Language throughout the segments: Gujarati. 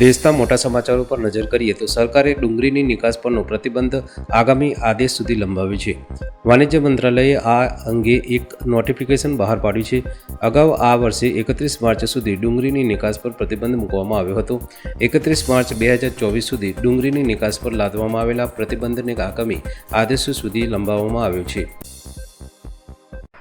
દેશના મોટા સમાચારો પર નજર કરીએ તો સરકારે ડુંગળીની નિકાસ પરનો પ્રતિબંધ આગામી આદેશ સુધી લંબાવ્યો છે. વાણિજ્ય મંત્રાલયે આ અંગે એક નોટિફિકેશન બહાર પાડ્યું છે. અગાઉ આ વર્ષે એકત્રીસ માર્ચ સુધી ડુંગળીની નિકાસ પર પ્રતિબંધ મૂકવામાં આવ્યો હતો. એકત્રીસ માર્ચ બે હજાર ચોવીસ સુધી ડુંગળીની નિકાસ પર લાદવામાં આવેલા પ્રતિબંધને આગામી આદેશો સુધી લંબાવવામાં આવ્યો છે.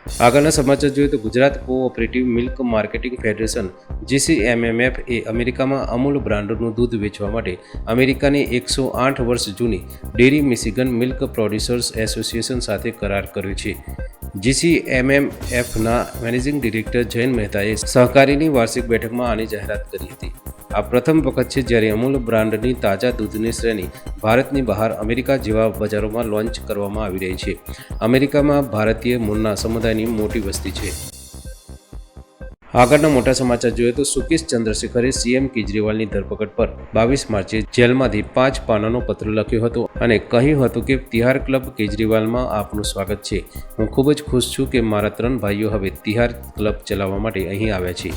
આગળના સમાચાર જોઈએ તો Gujarat cooperative milk marketing federation, GCMMF એ અમેરિકામાં અમૂલ બ્રાન્ડનું દૂધ વેચવા માટે અમેરિકાની એકસો આઠ વર્ષ જૂની dairy Michigan milk producers association સાથે કરાર કર્યો છે. જીસીએમએમએફના મેનેજિંગ ડિરેક્ટર જૈન મહેતાએ સહકારીની વાર્ષિક બેઠકમાં આની જાહેરાત કરી હતી. આ પ્રથમ વખત છે જ્યારે અમૂલ બ્રાન્ડની તાજા દૂધની શ્રેણી ભારતની બહાર અમેરિકા જેવા બજારોમાં લોન્ચ કરવામાં આવી રહી છે. અમેરિકામાં ભારતીય મૂળના સમુદાયની મોટી વસ્તી છે. આગળના મોટા સમાચાર જોઈએ તો સુકેશ ચંદ્રશેખરે સીએમ કેજરીવાલની ધરપકડ પર બાવીસ માર્ચે જેલમાંથી પાંચ પાનાનો પત્ર લખ્યો હતો અને કહ્યું હતું કે તિહાર ક્લબ કેજરીવાલમાં આપનું સ્વાગત છે. હું ખૂબ જ ખુશ છું કે મારા ત્રણ ભાઈઓ હવે તિહાર ક્લબ ચલાવવા માટે અહીં આવ્યા છે.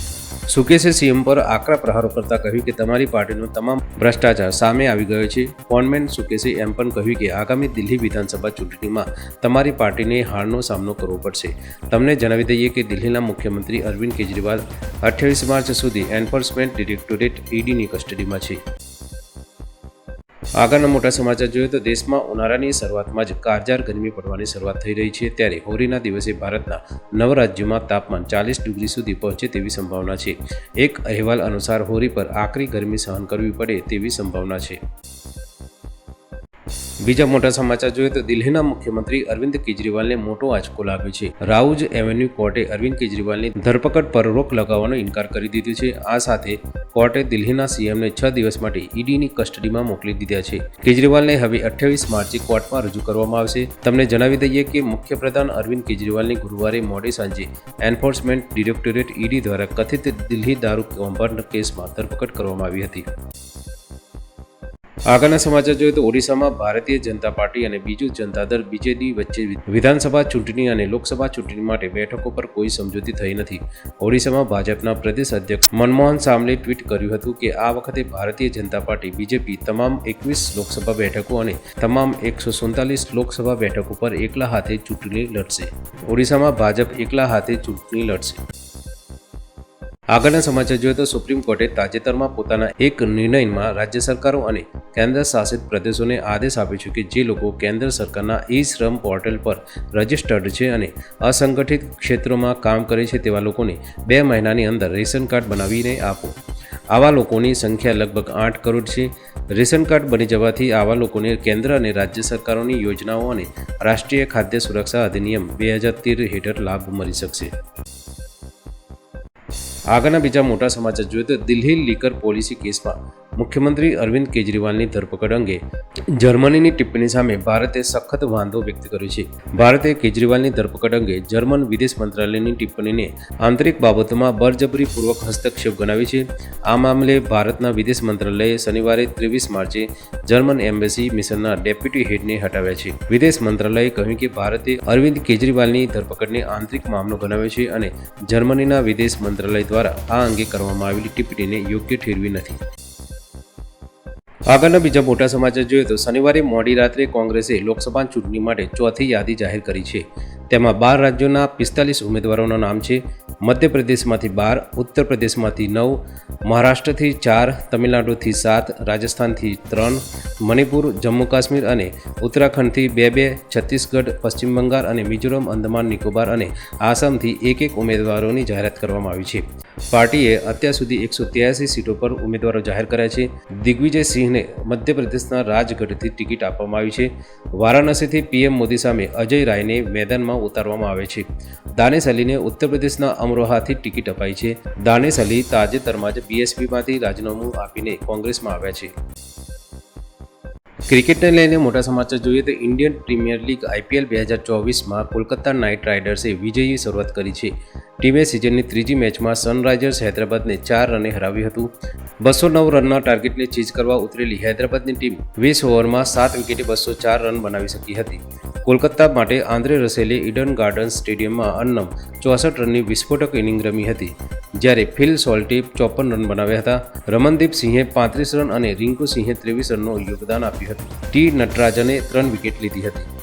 સુકેશે સીએમ પર આકરા પ્રહારો કરતા કહ્યું કે તમારી પાર્ટીનો તમામ ભ્રષ્ટાચાર સામે આવી ગયો છે. ફોનમેન સુકેશે એમ પણ કહ્યું કે આગામી દિલ્હી વિધાનસભા ચૂંટણીમાં તમારી પાર્ટીને હારનો સામનો કરવો પડશે. તમને જણાવી દઈએ કે દિલ્હીના મુખ્યમંત્રી અરવિંદ કેજરીવાલ અઠ્યાવીસ માર્ચ સુધી એન્ફોર્સમેન્ટ ડિરેક્ટોરેટ ઈડીની કસ્ટડીમાં છે. આગળના મોટા સમાચાર જોઈએ તો દેશમાં ઉનાળાની શરૂઆતમાં જ કારજાર ગરમી પડવાની શરૂઆત થઈ રહી છે. ત્યારે હોળીના દિવસે ભારતના નવ રાજ્યોમાં તાપમાન ચાલીસ ડિગ્રી સુધી પહોંચે તેવી સંભાવના છે. એક અહેવાલ અનુસાર હોળી પર આકરી ગરમી સહન કરવી પડે તેવી સંભાવના છે. બીજા મોટા સમાચાર જોઈએ તો દિલ્હીના મુખ્યમંત્રી અરવિંદ કેજરીવાલને મોટો આંચકો લાગ્યો છે. રાઉજ એવન્યુ કોર્ટે અરવિંદ કેજરીવાલની ધરપકડ પર રોક લગાવવાનો ઇનકાર કરી દીધો છે. આ સાથે કોર્ટે દિલ્હીના સીએમને છ દિવસ માટે ઈડીની કસ્ટડીમાં મોકલી દીધા છે. કેજરીવાલને હવે અઠ્યાવીસ માર્ચે કોર્ટમાં રજૂ કરવામાં આવશે. તમને જણાવી દઈએ કે મુખ્યપ્રધાન અરવિંદ કેજરીવાલની ગુરુવારે મોડી સાંજે એન્ફોર્સમેન્ટ ડિરેક્ટોરેટ ઈડી દ્વારા કથિત દિલ્હી દારૂ કૌભાંડ કેસમાં ધરપકડ કરવામાં આવી હતી. આગળના સમાચાર જોઈએ તો ઓડિશામાં ભારતીય જનતા પાર્ટી અને બીજુ જનતા દળ બીજેડી વચ્ચે વિધાનસભા ચૂંટણી અને લોકસભા ચૂંટણી માટે બેઠકો પર કોઈ સમજૂતી થઈ નથી. ઓડિશામાં ભાજપના પ્રદેશ અધ્યક્ષ મનમોહન સામલે ટ્વીટ કર્યું હતું કે આ વખતે ભારતીય જનતા પાર્ટી બીજેપી તમામ એકવીસ લોકસભા બેઠકો અને તમામ એકસો સુડતાલીસ લોકસભા બેઠકો પર એકલા હાથે ચૂંટણી લડશે. ઓડિશામાં ભાજપ એકલા હાથે ચૂંટણી લડશે. આગળના સમાચાર જોઈએ તો સુપ્રીમ કોર્ટે તાજેતરમાં પોતાના એક નિર્ણયમાં રાજ્ય સરકારો અને કેન્દ્ર શાસિત પ્રદેશોને આદેશ આપ્યો છે કે જે લોકો કેન્દ્ર સરકારના ઈ શ્રમ પોર્ટલ પર રજિસ્ટર્ડ છે અને અસંગઠિત ક્ષેત્રોમાં કામ કરે છે તેવા લોકોને બે મહિનાની અંદર રેશન કાર્ડ બનાવીને આપો. આવા લોકોની સંખ્યા લગભગ આઠ કરોડ છે. રેશન કાર્ડ બની જવાથી આવા લોકોને કેન્દ્ર અને રાજ્ય સરકારોની યોજનાઓ અને રાષ્ટ્રીય ખાદ્ય સુરક્ષા અધિનિયમ બે હજાર તેર હેઠળ લાભ મળી શકશે. આગળના બીજા મોટા સમાચાર જોઈએ તો દિલ્હી લીકર પોલિસી કેસમાં મુખ્યમંત્રી અરવિંદ કેજરીવાલની ધરપકડ અંગે જર્મનીની ટિપ્પણી સામે ભારતે સખત વાંધો વ્યક્ત કર્યો છે. ભારતે કેજરીવાલની ધરપકડ અંગે જર્મન વિદેશ મંત્રાલયની ટિપ્પણીને આંતરિક બાબતોમાં બળજબરીપૂર્વક હસ્તક્ષેપ ગણાવી છે. આ મામલે ભારતના વિદેશ મંત્રાલયે શનિવારે ત્રેવીસ માર્ચે જર્મન એમ્બેસી મિશનના ડેપ્યુટી હેડને હટાવ્યા છે. વિદેશ મંત્રાલયે કહ્યું કે ભારતે અરવિંદ કેજરીવાલની ધરપકડને આંતરિક મામલો ગણાવ્યો છે અને જર્મનીના વિદેશ મંત્રાલય દ્વારા આ અંગે કરવામાં આવેલી ટિપ્પણીને યોગ્ય ઠેરવી નથી. આગળના બીજા મોટા સમાચાર જોઈએ તો શનિવારે મોડી રાત્રે કોંગ્રેસે લોકસભા ચૂંટણી માટે ચોથી યાદી જાહેર કરી છે. તેમાં બાર રાજ્યોના પિસ્તાલીસ ઉમેદવારોના નામ છે. મધ્યપ્રદેશમાંથી બાર ઉત્તર પ્રદેશમાંથી નવ, મહારાષ્ટ્રથી ચાર, તમિલનાડુથી સાત, રાજસ્થાનથી ત્રણ, મણિપુર, જમ્મુ કાશ્મીર અને ઉત્તરાખંડથી બે બે, છત્તીસગઢ, પશ્ચિમ બંગાળ અને મિઝોરમ, અંદમાન, નિકોબાર અને આસામથી એક એક ઉમેદવારોની જાહેરાત કરવામાં આવી છે. પાર્ટીએ અત્યાર સુધી એકસો ત્યાસી સીટો પર ઉમેદવારો જાહેર કર્યા છે. દિગ્વિજય સિંહને મધ્યપ્રદેશના રાજગઢથી ટિકિટ આપવામાં આવી છે. વારાણસીથી પીએમ મોદી સામે અજય રાયને મેદાનમાં ઉતારવામાં આવે છે. દાનેશ અલીને ઉત્તર પ્રદેશના અમરોહાથી ટિકિટ અપાઈ છે. દાનેશ અલી તાજેતરમાં જ બીએસપીમાંથી રાજીનામું આપીને કોંગ્રેસમાં આવ્યા છે. ક્રિકેટને લઈને મોટા સમાચાર જોઈએ તો ઇન્ડિયન પ્રીમિયર લીગ આઈપીએલ બે હજાર ચોવીસમાં કોલકાતા નાઇટ રાઇડર્સે વિજયી શરૂઆત કરી છે. ટીમે સિઝનની ત્રીજી મેચમાં સનરાઇઝર્સ હૈદરાબાદને ચાર રને હરાવ્યું હતું. બસો નવ રનના ટાર્ગેટને ચીજ કરવા ઉતરેલી હૈદરાબાદની ટીમ વીસ ઓવરમાં સાત વિકેટે બસો ચાર રન બનાવી શકી હતી. કોલકાતા માટે આંદ્રે રસેલે ઈડન ગાર્ડન્સ સ્ટેડિયમમાં અન્નમ ચોસઠ રનની વિસ્ફોટક ઇનિંગ રમી હતી. જ્યારે ફિલ સોલ્ટે ચોપન રન બનાવ્યા હતા. રમનદીપ સિંહે પાંત્રીસ રન અને રિંકુ સિંહે ત્રેવીસ રનનું યોગદાન આપ્યું હતું. ટી નટરાજને ત્રણ વિકેટ લીધી હતી.